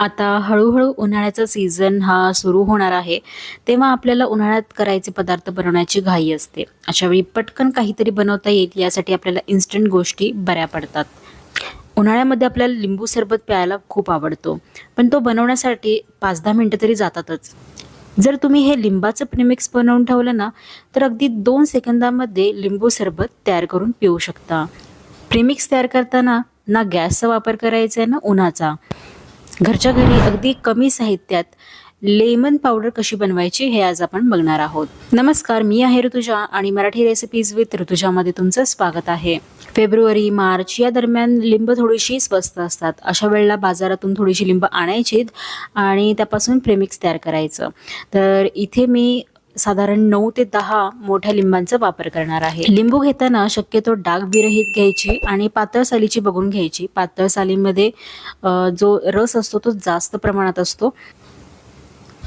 आता हळूहळू उन्हाळ्याचा सीझन हा सुरू होणार आहे तेव्हा आपल्याला उन्हाळ्यात करायचे पदार्थ बनवण्याची घाई असते. अशावेळी पटकन काहीतरी बनवता येईल यासाठी आपल्याला इन्स्टंट गोष्टी बऱ्या पडतात. उन्हाळ्यामध्ये आपल्याला लिंबू सरबत प्यायला खूप आवडतो पण तो बनवण्यासाठी पाच दहा मिनटं तरी जातातच. जर तुम्ही हे लिंबाचं प्रिमिक्स बनवून ठेवलं ना तर अगदी दोन सेकंदामध्ये लिंबू सरबत तयार करून पिऊ शकता. प्रिमिक्स तयार करताना ना गॅसचा वापर करायचा आहे ना उन्हाचा. घरच्या घरी अगदी कमी साहित्यात लेमन पावडर कशी बनवायची हे आज आपण बघणार आहोत. नमस्कार मी आहे ऋतुजा आणि मराठी रेसिपीज विथ ऋतुजामध्ये तुमचं स्वागत आहे. फेब्रुवारी मार्च या दरम्यान लिंब थोडीशी स्वस्त असतात. अशा वेळेला बाजारातून थोडीशी लिंब आणायचीत आणि त्यापासून प्रेमिक्स तयार करायचं. तर इथे मी साधारण नऊ ते दहा मोठ्या लिंबांचा वापर करणार आहे. लिंबू घेताना शक्यतो डाग विरहित घ्यायची आणि पातळ सालीची बघून घ्यायची. पातळ सालीमध्ये जो रस असतो तो जास्त प्रमाणात असतो.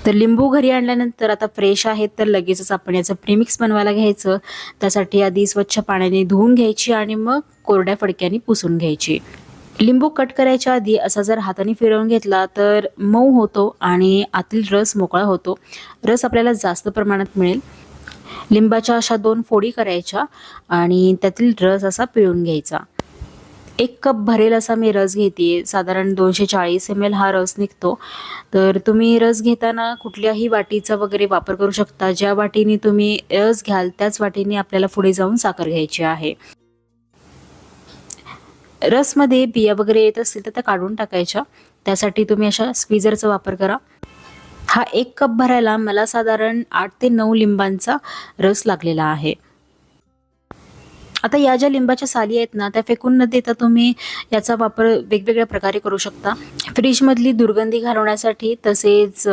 तर लिंबू घरी आणल्यानंतर आता फ्रेश आहेत तर लगेचच आपण याचं प्रीमिक्स बनवायला घ्यायचं. त्यासाठी आधी स्वच्छ पाण्याने धुवून घ्यायची आणि मग कोरड्या फडक्याने पुसून घ्यायची. लिंबू कट करायच्या आधी असा जर हाताने फिरवून घेतला तर मऊ होतो आणि आतील रस मोकळा होतो. रस आपल्याला जास्त प्रमाणात मिळेल. लिंबाच्या अशा दोन फोडी करायच्या आणि त्यातील रस असा पिळून घ्यायचा. एक कप भरेल असा मी रस घेते. साधारण दोनशे चाळीस एम एल हा रस निघतो. तर तुम्ही रस घेताना कुठल्याही वाटीचा वगैरे वापर करू शकता. ज्या वाटीने तुम्ही रस घ्याल त्याच वाटीने आपल्याला पुढे जाऊन साखर घ्यायची आहे. रसमध्ये बिया वगैरे येत असतील तर त्या काढून टाकायच्या. त्यासाठी तुम्ही अशा स्क्विझरचा वापर करा. हा एक कप भरायला मला साधारण आठ ते नऊ लिंबांचा रस लागलेला आहे. आता या ज्या लिंबाच्या साली आहेत ना त्या फेकून न देता तुम्ही याचा वापर वेगवेगळ्या प्रकारे करू शकता. फ्रीजमधली दुर्गंधी घालवण्यासाठी तसेच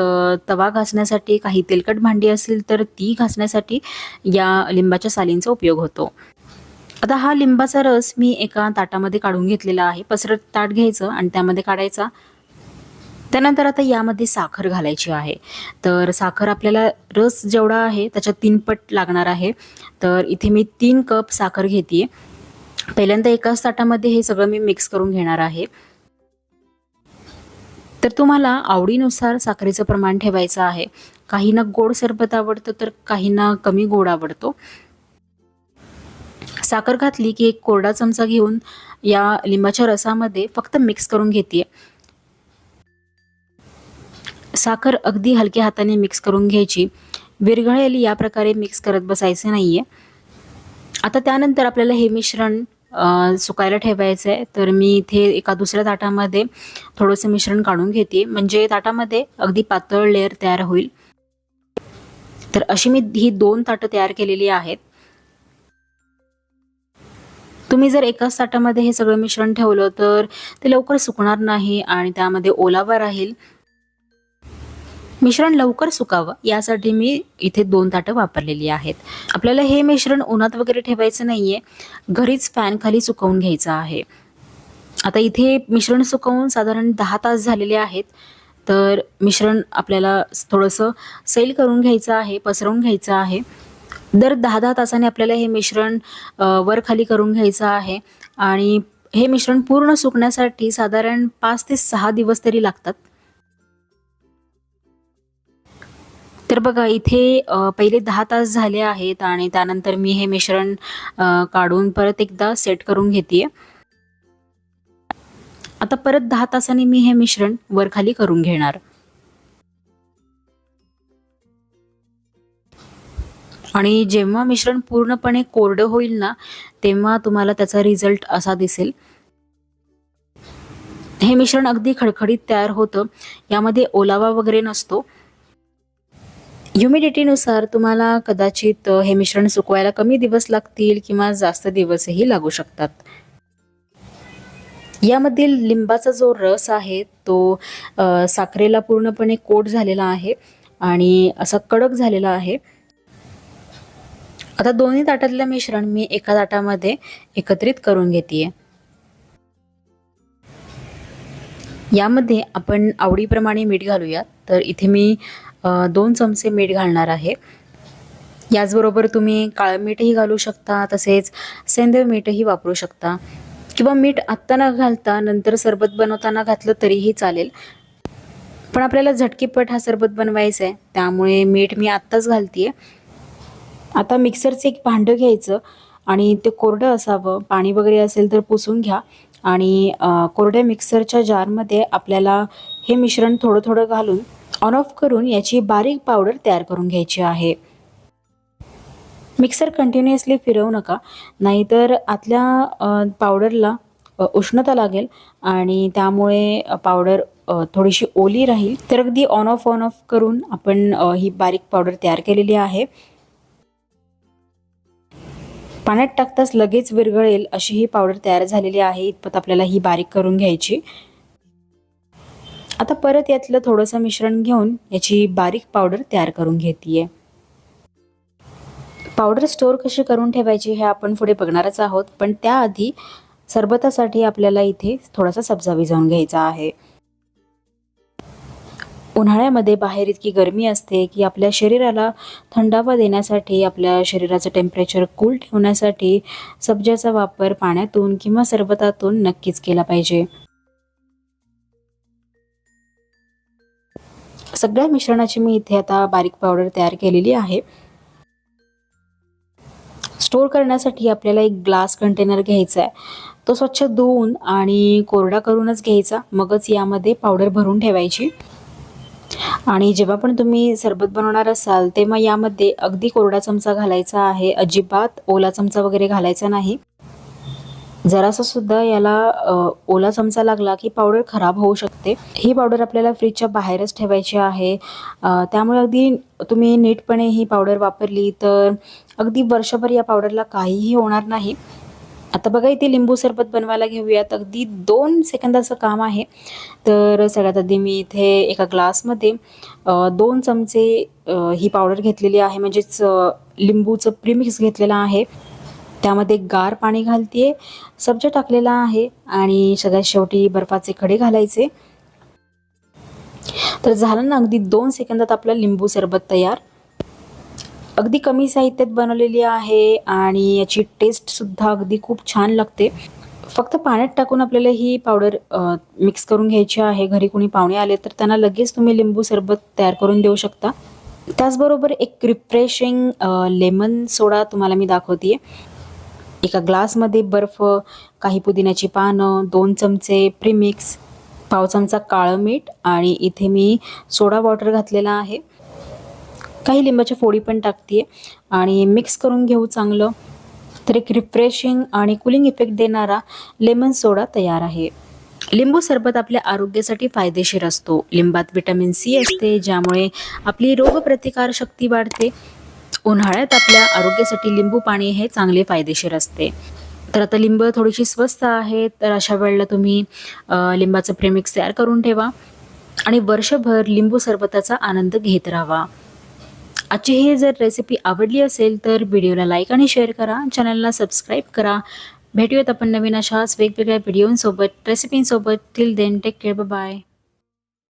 तवा घासण्यासाठी काही तेलकट भांडी असेल तर ती घासण्यासाठी या लिंबाच्या सालींचा उपयोग होतो. आता हा लिंबाचा रस मी एका ताटामध्ये काढून घेतलेला आहे. पसरत ताट घ्यायचं आणि त्यामध्ये काढायचा. त्यानंतर आता यामध्ये साखर घालायची आहे. तर साखर आपल्याला रस जेवढा आहे त्याच्या तीन पट लागणार आहे. तर इथे मी तीन कप साखर घेते. पहिल्यांदा एकाच ताटामध्ये हे सगळं मी मिक्स करून घेणार आहे. तर तुम्हाला आवडीनुसार साखरेचं प्रमाण ठेवायचं आहे. काहींना गोड सरबत आवडतं तर काहींना कमी गोड आवडतो. साखर घातली की एक कोरडा चमचा घेऊन या लिंबाच्या रसामध्ये फक्त मिक्स करून घेते साखर अगदी हलक्या हाताने मिक्स करून घ्यायची. विरघळेल या प्रकारे मिक्स करत बसायचे आहे आता त्यानंतर आपल्याला हे मिश्रण सुकायला ठेवायचं आहे तर मी इथे एका दुसऱ्या ताटामध्ये थोडंसं मिश्रण काढून घेते म्हणजे ताटामध्ये अगदी पातळ लेअर तयार होईल. तर अशी मी ही दोन ताटं तयार केलेली आहेत. तुम्ही जर एकाच ताटामध्ये हे सगळं मिश्रण ठेवलं तर ते लवकर सुकणार नाही आणि त्यामध्ये ओलावा राहील. मिश्रण लवकर सुकावं यासाठी मी इथे दोन ताटं वापरलेली आहेत. आपल्याला हे मिश्रण उन्हात वगैरे ठेवायचं नाही आहे घरीच फॅन खाली सुकवून घ्यायचं आहे. आता इथे मिश्रण सुकवून साधारण दहा तास झालेले आहेत तर मिश्रण आपल्याला थोडंसं सैल करून घ्यायचं आहे पसरवून घ्यायचं आहे. दर दहा दहा तासाने आपल्याला हे मिश्रण वर खाली करून घ्यायचं आहे. आणि हे मिश्रण पूर्ण सुकण्यासाठी साधारण पाच ते सहा दिवस तरी लागतात. तर बघा इथे पहिले दहा तास झाले आहेत आणि त्यानंतर मी हे मिश्रण काढून परत एकदा सेट करून घेते आता परत दहा तासांनी मी हे मिश्रण वरखाली करून घेणार. आणि जेव्हा मिश्रण पूर्णपणे कोरडं होईल ना तेव्हा तुम्हाला त्याचा रिझल्ट असा दिसेल. हे मिश्रण अगदी खडखडीत तयार होतं. यामध्ये ओलावा वगैरे नसतो. ह्युमिडिटीनुसार तुम्हाला कदाचित हे मिश्रण सुकवायला कमी दिवस लागतील किंवा जास्त दिवसही लागू शकतात. यामधील लिंबाचा जो रस आहे तो साखरेला पूर्णपणे कोट झालेला आहे आणि असा कडक झालेला आहे. आता दोन्ही ताटातलं मिश्रण मी एका ताटामध्ये एकत्रित करून घेते यामध्ये आपण आवडीप्रमाणे मीठ घालूयात. तर इथे मी दोन चमचे मीठ घालणार आहे. याचबरोबर तुम्ही काळं मीठही घालू शकता तसेच सेंदव मीठही वापरू शकता. किंवा मीठ आत्ता न घालता नंतर सरबत बनवताना घातलं तरीही चालेल. पण आपल्याला झटकीपट हा सरबत बनवायचा आहे त्यामुळे मीठ मी आत्ताच घालते आहे आता मिक्सरचं एक भांडं घ्यायचं आणि ते कोरडं असावं. पाणी वगैरे असेल तर पुसून घ्या. आणि कोरड्या मिक्सरच्या जारमध्ये आपल्याला हे मिश्रण थोडं थोडं घालून ऑन ऑफ करून याची बारीक पावडर तयार करून घ्यायची आहे. मिक्सर कंटिन्युअसली फिरवू नका. नाहीतर आतल्या पावडरला उष्णता लागेल आणि त्यामुळे पावडर थोडीशी ओली राहील. तर अगदी ऑन ऑफ ऑन ऑफ करून आपण ही बारीक पावडर तयार केलेली आहे. पाण्यात टाकताच लगेच विरघळेल अशी ही पावडर तयार झालेली आहे. इतपत आपल्याला ही बारीक करून घ्यायची. आता परत यातलं थोडंसं मिश्रण घेऊन याची बारीक पावडर तयार करून घेते पावडर स्टोअर कशी करून ठेवायची हे आपण पुढे बघणारच आहोत पण त्याआधी सरबतासाठी आपल्याला इथे थोडासा सब्जा भिजवून घ्यायचा आहे. उन्हाळ्यामध्ये बाहेर इतकी गरमी असते की आपल्या शरीराला थंडावा देण्यासाठी आपल्या शरीराचं टेम्परेचर कूल ठेवण्यासाठी सब्जाचा वापर पाण्यातून किंवा सरबतातून नक्कीच केला पाहिजे. सगळ्या मिश्रणाची मी इथे आता बारीक पावडर तयार केलेली आहे. स्टोर करण्यासाठी आपल्याला एक ग्लास कंटेनर घ्यायचा आहे. तो स्वच्छ धुवून आणि कोरडा करूनच घ्यायचा. मगच यामध्ये पावडर भरून ठेवायची. आणि जेव्हा पण तुम्ही सरबत बनवणार असाल तेव्हा यामध्ये अगदी कोरडा चमचा घालायचा आहे अजिबात ओला चमचा वगैरे घालायचा नाही. जरासा सुद्धा याला ओला चमचा लागला की पावडर खराब होऊ शकते. ही पावडर आपल्याला फ्रीजच्या बाहेरच ठेवायची आहे. त्यामुळे अगदी तुम्ही नीटपणे ही पावडर वापरली तर अगदी वर्षभर या पावडरला काहीही होणार नाही. आता बघा इथे लिंबू सरबत बनवायला घेऊयात. अगदी दोन सेकंदाचं काम आहे. तर सगळ्यात आधी मी इथे एका ग्लासमध्ये दोन चमचे ही पावडर घेतलेली आहे. म्हणजेच लिंबूचं प्रीमिक्स घेतलेलं आहे. त्यामध्ये गार पाणी घालते सब्जा टाकलेला आहे आणि सगळ्यात शेवटी बर्फाचे खडे घालायचे. तर झालं ना अगदी दोन सेकंदात आपलं लिंबू सरबत तयार. अगदी कमी साहित्यात बनवलेली आहे आणि याची टेस्टसुद्धा अगदी खूप छान लागते. फक्त पाण्यात टाकून आपल्याला ही पावडर मिक्स करून घ्यायची आहे. घरी कोणी पाहुणे आले तर त्यांना लगेच तुम्ही लिंबू सरबत तयार करून देऊ शकता. त्याचबरोबर एक रिफ्रेशिंग लेमन सोडा तुम्हाला मी दाखवते एका ग्लासमध्ये बर्फ काही पुदिन्याची पानं दोन चमचे प्रीमिक्स पाव चमचा काळं मीठ आणि इथे मी सोडा वॉटर घातलेला आहे. काही लिंबाच्या फोडी पण टाकते आणि मिक्स करून घेऊ चांगलं. तर एक रिफ्रेशिंग आणि कुलिंग इफेक्ट देणारा लेमन सोडा तयार आहे. लिंबू सरबत आपल्या आरोग्यासाठी फायदेशीर असतो. लिंबात विटॅमिन सी असते ज्यामुळे आपली रोगप्रतिकार शक्ती वाढते. उन्हाळ्यात आपल्या आरोग्यासाठी लिंबू पाणी हे चांगले फायदेशीर असते. तर आता लिंब थोडीशी स्वस्त आहे तर अशा वेळेला तुम्ही लिंबाचं प्रेमिक्स तयार करून ठेवा. आणि वर्षभर लिंबू सरबताचा आनंद घेत राहावा आजची ही जर रेसिपी आवडली असेल तर व्हिडिओला लाईक आणि शेअर करा. चॅनलला सबस्क्राईब करा. भेटूयात आपण नवीन अशाच वेगवेगळ्या व्हिडिओंसोबत रेसिपींसोबत till then take care bye